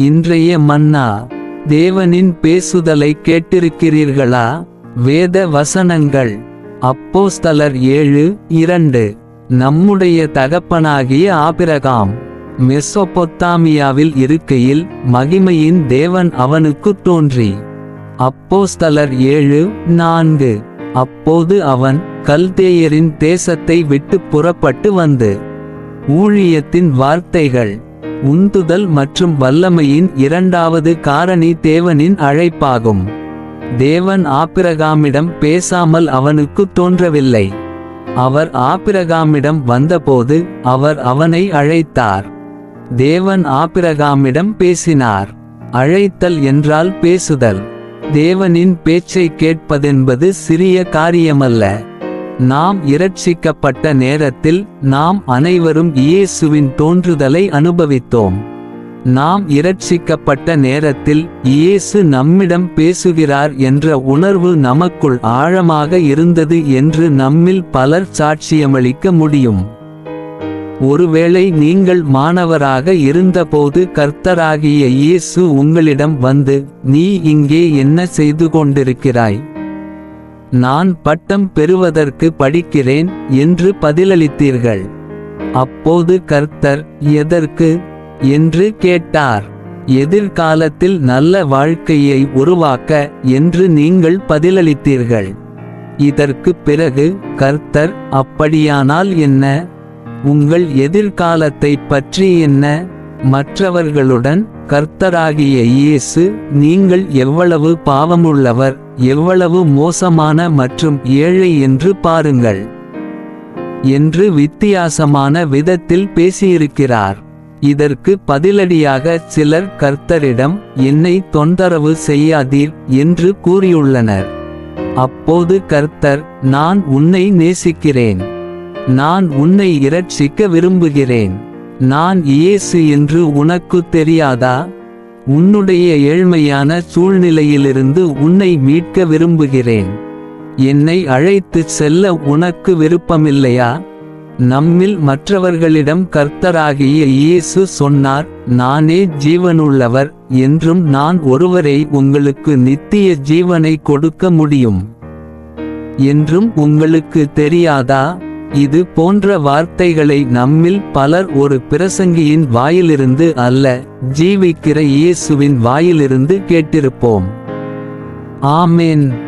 இன்றைய மன்னா தேவனின் பேசுதலை கேட்டிருக்கிறீர்களா? வேத வசனங்கள் அப்போஸ்தலர் ஏழு இரண்டு. நம்முடைய தகப்பனாகிய ஆபிரகாம் மெசொப்பொத்தாமியாவில் இருக்கையில் மகிமையின் தேவன் அவனுக்குத் தோன்றி. அப்போஸ்தலர் ஏழு நான்கு. அப்போது அவன் கல்தேயரின் தேசத்தை விட்டு புறப்பட்டு வந்து ஊழியத்தின் வார்த்தைகள் உந்துதல் மற்றும் வல்லமையின் இரண்டாவது காரணி தேவனின் அழைப்பாகும். தேவன் ஆபிரகாமிடம் பேசாமல் அவனுக்கு தோன்றவில்லை. அவர் ஆபிரகாமிடம் வந்தபோது அவர் அவனை அழைத்தார். தேவன் ஆபிரகாமிடம் பேசினார். அழைத்தல் என்றால் பேசுதல். தேவனின் பேச்சை கேட்பதென்பது சிறிய காரியமல்ல. நாம் இரட்சிக்கப்பட்ட நேரத்தில் நாம் அனைவரும் இயேசுவின் தோன்றுதலை அனுபவித்தோம். நாம் இரட்சிக்கப்பட்ட நேரத்தில் இயேசு நம்மிடம் பேசுகிறார் என்ற உணர்வு நமக்குள் ஆழமாக இருந்தது என்று நம்மில் பலர் சாட்சியமளிக்க முடியும். ஒருவேளை நீங்கள் மாணவராக இருந்தபோது கர்த்தராகிய இயேசு உங்களிடம் வந்து நீ இங்கே என்ன செய்து கொண்டிருக்கிறாய்? நான் பட்டம் பெறுவதற்கு படிக்கிறேன் என்று பதிலளித்தீர்கள். அப்போது கர்த்தர் எதற்கு? என்று கேட்டார். எதிர்காலத்தில் நல்ல வாழ்க்கையை உருவாக்க என்று நீங்கள் பதிலளித்தீர்கள். இதற்கு பிறகு கர்த்தர் அப்படியானால் என்ன? உங்கள் எதிர்காலத்தை பற்றி என்ன? மற்றவர்களுடன் கர்த்தராகிய இயேசு நீங்கள் எவ்வளவு பாவமுள்ளவர்? எவ்வளவு மோசமான மற்றும் ஏழை என்று பாருங்கள். என்று வித்தியாசமான விதத்தில் பேசியிருக்கிறார். இதற்கு பதிலடியாக சிலர் கர்த்தரிடம் என்னை தொந்தரவு செய்யாதீர் என்று கூறியுள்ளனர். அப்போது கர்த்தர் நான் உன்னை நேசிக்கிறேன். நான் உன்னை இரட்சிக்க விரும்புகிறேன். நான் இயேசு என்று உனக்கு தெரியாதா? உன்னுடைய ஏழ்மையான சூழ்நிலையிலிருந்து உன்னை மீட்க விரும்புகிறேன். என்னை அழைத்துச் செல்ல உனக்கு விருப்பமில்லையா? நம்மில் மற்றவர்களிடம் கர்த்தராகிய இயேசு சொன்னார் நானே ஜீவனுள்ளவர் என்றும் நான் ஒருவரை உங்களுக்கு நித்திய ஜீவனை கொடுக்க முடியும். என்றும் உங்களுக்கு தெரியாதா? இது போன்ற வார்த்தைகளை நம்மில் பலர் ஒரு பிரசங்கியின் வாயிலிருந்து அல்ல ஜீவிக்கிற இயேசுவின் வாயிலிருந்து கேட்டிருப்போம். ஆமேன்.